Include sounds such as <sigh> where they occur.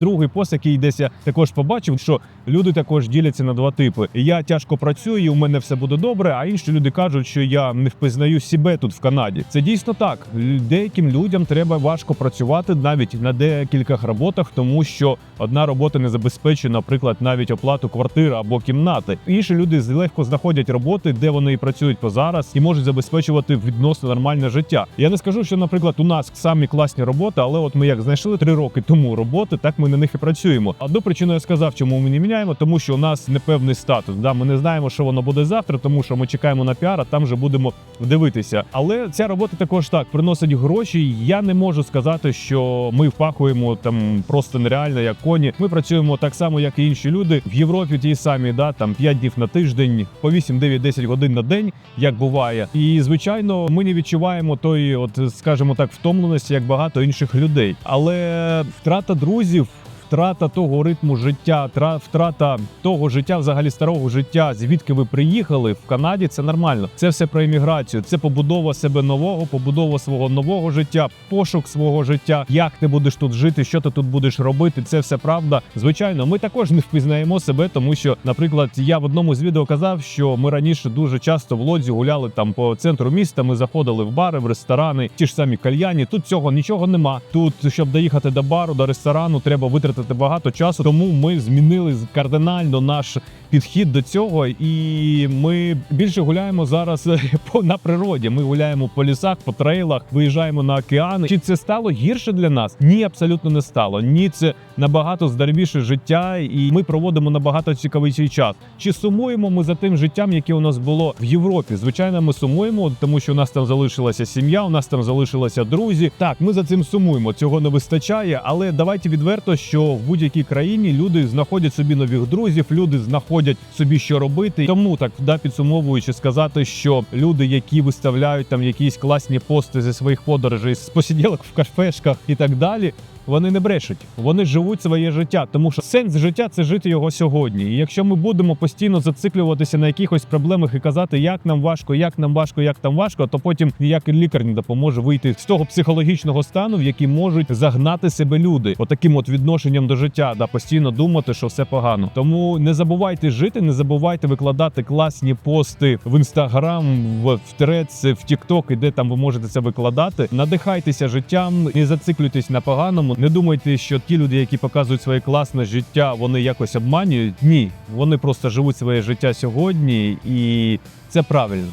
Другий пост, який десь я також побачив, що люди також діляться на два типи. Я тяжко працюю, і у мене все буде добре. А інші люди кажуть, що я не впізнаю себе тут в Канаді. Це дійсно так. Деяким людям треба важко працювати навіть на декількох роботах, тому що одна робота не забезпечує, наприклад, навіть оплату квартири або кімнати. Інші люди легко знаходять роботи, де вони і працюють по зараз, і можуть забезпечувати відносно нормальне життя. Я не скажу, що, наприклад, у нас самі класні роботи, але от ми як знайшли три роки тому роботи, так ми на них і працюємо. Одну причину я сказав, чому ми не міняємо, тому що у нас непевний статус. Да, ми не знаємо, що воно буде завтра, тому що ми чекаємо на піар, а там вже будемо дивитися. Але ця робота також так приносить гроші. Я не можу сказати, що ми впахуємо там просто нереально, як коні. Ми працюємо так само, як і інші люди в Європі. Ті самі, да там 5 днів на тиждень, по 8, 9, 10 годин на день, як буває. І звичайно, ми не відчуваємо тої, от скажімо так, втомленості, як багато інших людей. Але втрата друзів. Втрата того ритму життя, тра- втрата того життя, взагалі старого життя, звідки ви приїхали в Канаді, це нормально. Це все про імміграцію. Це побудова себе нового, побудова свого нового життя, пошук свого життя. Як ти будеш тут жити, що ти тут будеш робити? Це все правда. Звичайно, ми також не впізнаємо себе, тому що, наприклад, я в одному з відео казав, що ми раніше дуже часто в лодзі гуляли там по центру міста. Ми заходили в бари, в ресторани, ті ж самі кальяні. Тут цього нічого нема. Тут, щоб доїхати до бару, до ресторану, треба витратити багато часу. Тому ми змінили кардинально наш підхід до цього, і ми більше гуляємо зараз <laughs> по на природі. Ми гуляємо по лісах, по трейлах, виїжджаємо на океан. Чи це стало гірше для нас? Ні, абсолютно не стало. Ні, це набагато здоровіше життя, і ми проводимо набагато цікавіший час. Чи сумуємо ми за тим життям, яке у нас було в Європі? Звичайно, ми сумуємо, тому що у нас там залишилася сім'я, у нас там залишилися друзі. Так, ми за цим сумуємо. Цього не вистачає, але давайте відверто, що в будь-якій країні люди знаходять собі нових друзів, люди знаходять собі що робити. Тому так да, підсумовуючи, сказати, що люди, які виставляють там якісь класні пости зі своїх подорожей з посіділок в кафешках і так далі. Вони не брешуть, вони живуть своє життя, тому що сенс життя це жити його сьогодні. І якщо ми будемо постійно зациклюватися на якихось проблемах і казати, як нам важко, як нам важко, як там важко, то потім ніякий лікар не допоможе вийти з того психологічного стану, в який можуть загнати себе люди, отаким от відношенням до життя, да постійно думати, що все погано. Тому не забувайте жити, не забувайте викладати класні пости в інстаграм, в, Трец, в Тікток, і де там ви можете це викладати. Надихайтеся життям, не зациклюйтесь на поганому. Не думайте, що ті люди, які показують своє класне життя, вони якось обманюють. Ні, вони просто живуть своє життя сьогодні, і це правильно.